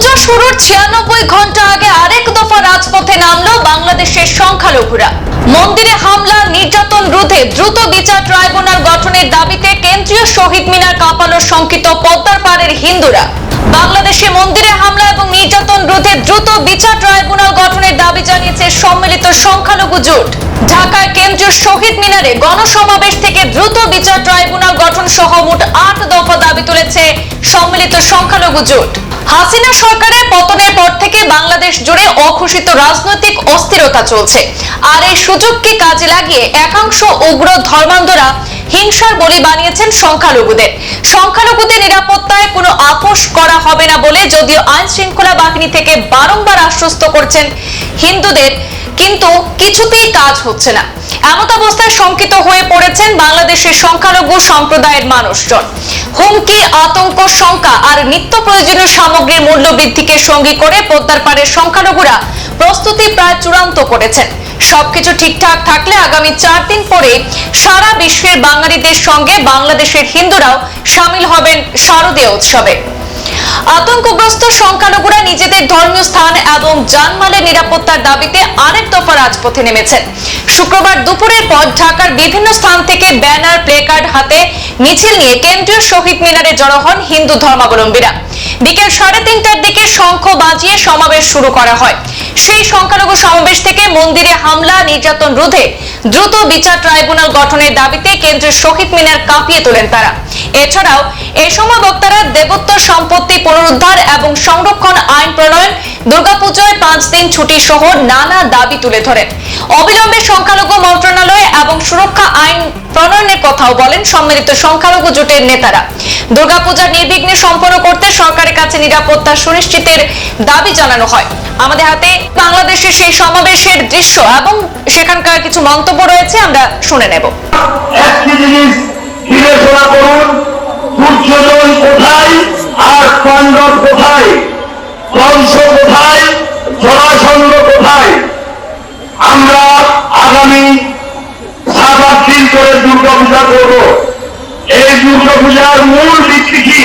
পুজো শুরুর ছিয়ানব্বই ঘণ্টা আগে আরেক দফা রাজপথে নামলো বাংলাদেশের সংখ্যালঘুরা। মন্দিরে হামলা, নির্যাতন রোধে দ্রুত বিচার ট্রাইব্যুনাল গঠনের দাবিতে কেন্দ্রীয় শহীদ মিনার কাঁপালো শঙ্কিত পদ্মার পাড়ের হিন্দুরা। বাংলাদেশে মন্দিরে হামলা এবং নির্যাতন রোধে দ্রুত বিচার ট্রাইব্যুনাল গঠনের দাবি জানিয়েছে সম্মিলিত সংখ্যালঘু জোট। ঢাকার কেন্দ্রীয় শহীদ মিনারে গণসমাবেশ থেকে দ্রুত বিচার ট্রাইব্যুনাল গঠন সহ মোট আট দফা দাবি তুলেছে সম্মিলিত সংখ্যালঘু জোট। হাসিনা সরকারের পতনের পর থেকে বাংলাদেশ জুড়ে অঘোষিত রাজনৈতিক অস্থিরতা চলছে। আর এই সুযোগকে কাজে লাগিয়ে একাংশ উগ্র ধর্মান্ধরা হিংসার বলি বানিয়েছেন সংখ্যালঘুদের। সংখ্যালঘুদের নিরাপত্তায় কোনো আপোষ করা হবে না বলে যদিও আইন শৃঙ্খলা বাহিনী থেকে বারংবার আশ্বস্ত করছেন হিন্দুদের, কিন্তু কিছুতেই কাজ হচ্ছে না। এমত অবস্থায় শঙ্কিত হয়ে পড়েছেন বাংলাদেশের সংখ্যালঘু সম্প্রদায়ের মানুষজন। হুমকি, আতঙ্ক, শঙ্কা আর নিত্য প্রয়োজনীয় সামগ্রীর মূল্য বৃদ্ধিকে সঙ্গী করে পদ্মার পাড়ের সংখ্যালঘুরা প্রস্তুতি প্রায় চূড়ান্ত করেছেন। সবকিছু ঠিকঠাক থাকলে আগামী চার দিন পরে সারা বিশ্বের বাঙালিদের সঙ্গে বাংলাদেশের হিন্দুরাও সামিল হবেন শারদীয় উৎসবে। আতঙ্কগ্রস্ত সংখ্যালঘুরা নিজেদের ধর্মীয় স্থান এবং জানমালের নিরাপত্তার দাবিতে আরেক দফা রাজপথে নেমেছেন। শুক্রবার দুপুরের পর ঢাকার বিভিন্ন স্থান থেকে ব্যানার, প্লেকার্ড হাতে মিছিল নিয়ে কেন্দ্রীয় শহীদ মিনারে জড়ো হন হিন্দু ধর্মাবলম্বীরা। বিকেল সাড়ে তিনটার দিকে শঙ্খ বাজিয়ে সমাবেশ শুরু করা হয়। সেই সংখ্যালঘু সমাবেশ থেকে মন্দিরে হামলা, নির্যাতন রোধে দ্রুত বিচার ট্রাইব্যুনাল গঠনের দাবিতে কেন্দ্রের শহীদ মিনার কাঁপিয়ে তোলেন তারা। এছাড়াও এ সময় বক্তারা দেবত্ব সম্পত্তি পুনরুদ্ধার এবং সংরক্ষণ আইন প্রণয়ন, দুর্গাপুজোয় পাঁচ দিন ছুটি সহ নানা দাবি তুলে ধরেন। অবিলম্বে সংখ্যালঘু সুরক্ষা আইন প্রণয়নের কথাও বলেন সম্মিলিত সংখ্যালঘু জোটের নেতারা। দুর্গাপূজা নির্বিঘ্নে সম্পন্ন করতে সরকারের কাছে নিরাপত্তা সুনিশ্চিতের দাবি জানানো হয়। আমাদের হাতে বাংলাদেশের সেই সমাবেশের দৃশ্য এবং সেখানকার কিছু মন্তব্য রয়েছে, আমরা শুনে নেব। জিনিস করুন করে দুর্গা পূজা করব। এই দুর্গা পূজার মূল ভিত্তি কি?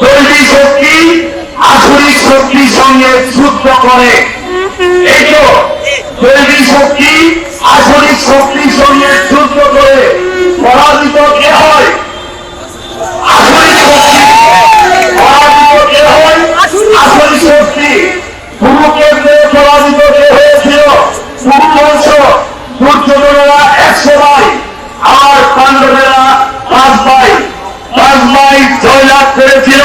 দৈবিক শক্তি আসরিক শক্তির সঙ্গে যুদ্ধ করে। এই তো দৈবিক শক্তি আসরিক শক্তির সঙ্গে যুদ্ধ করে। পরাজিত কে হয় আসরিক শক্তি পরাজিত কে হয় আসরিক শক্তি গুরুকেন্দ্রে পরাজিত কে হয়েছিল কুরুবংশ দুর্যোধনেরা একশো ভাই আর পাণ্ডবেরা পাঁচ ভাই পাঁচ ভাই জয়লাভ করেছিল,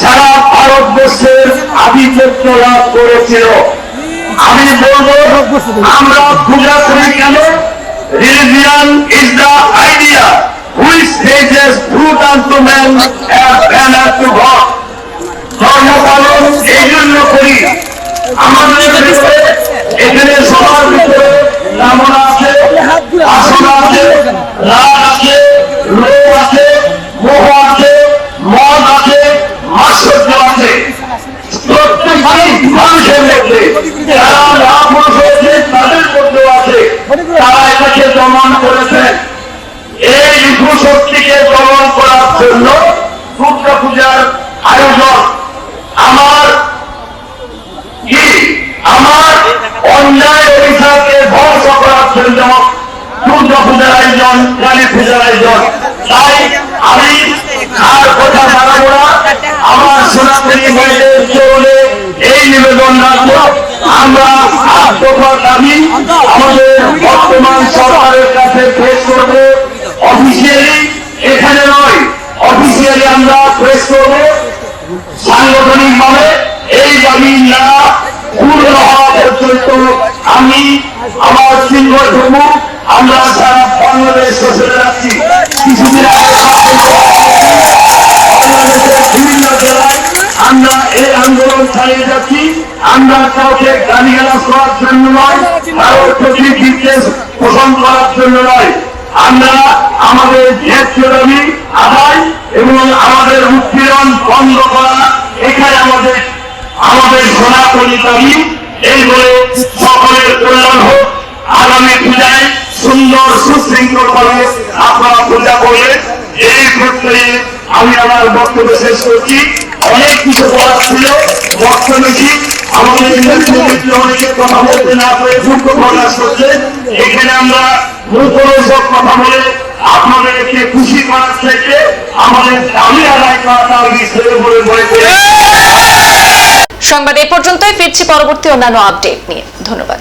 সারা ভারতবর্ষের আধিপত্য লাভ করেছিল। আমি বলব, আমরা পূজা করি কেন religion is the idea which raises brute unto man as banner to God ধর্ম পালন এই জন্য করি। আমাদের এখানে সবার ভিতরে কামনা আছে বাসনা আছে রাগ মানুষের মধ্যে। যারা মহাপুরুষ হয়েছে তাদের মধ্যেও আছে। তারা এটাকে দমন করেছেন। এই বিভু শক্তিকে দমন করার জন্য দুর্গা পূজার আয়োজন। আমার কি? আমার অন্যায় অভিশাপকে ধ্বংস করার জন্য দুর্গা পূজার আয়োজন কালী পূজার আয়োজন। তাই আমি আর কথা বাড়াবো না। আমার সনাতনী ভাইদের চলে নিবেদন রাখব আমরা দাবি আমাদের বর্তমান সরকারের কাছে পেশ করব অফিসিয়ালি এখানে নয় অফিসিয়ালি আমরা পেশ করব সাংগঠনিক ভাবে এই দাবি না পূর্ণ হওয়া পর্যন্ত আমি আমার সিংহ আমরা সারা বাংলাদেশ কিছুদিন আগে আমরা এই আন্দোলন চালিয়ে যাচ্ছি। আমরা কাউকে গালিগালাজ করার জন্য নয় কারোর প্রতি বিদ্বেষ পোষণ করার জন্য নয়। আমরা আমাদের ন্যায্য দাবি আদায় এবং আমাদের উৎপীড়ন বন্ধ করা এখানে আমাদের আমাদের সনাতনী দাবি। এই বলে সকলের কল্যাণ হোক। আগামী পূজায় সুন্দর সুশৃঙ্খল ভাবে আপনারা পূজা করলে এই ক্ষেত্রে আমি আমার বক্তব্য শেষ করছি। অনেক কিছু বলার ছিল বেশি আমাদের কথা বলতে না আমরা আপনাদেরকে করার বলে সংবাদ এ পর্যন্তই, ফিরছি পরবর্তী অন্যান্য আপডেট নিয়ে। ধন্যবাদ।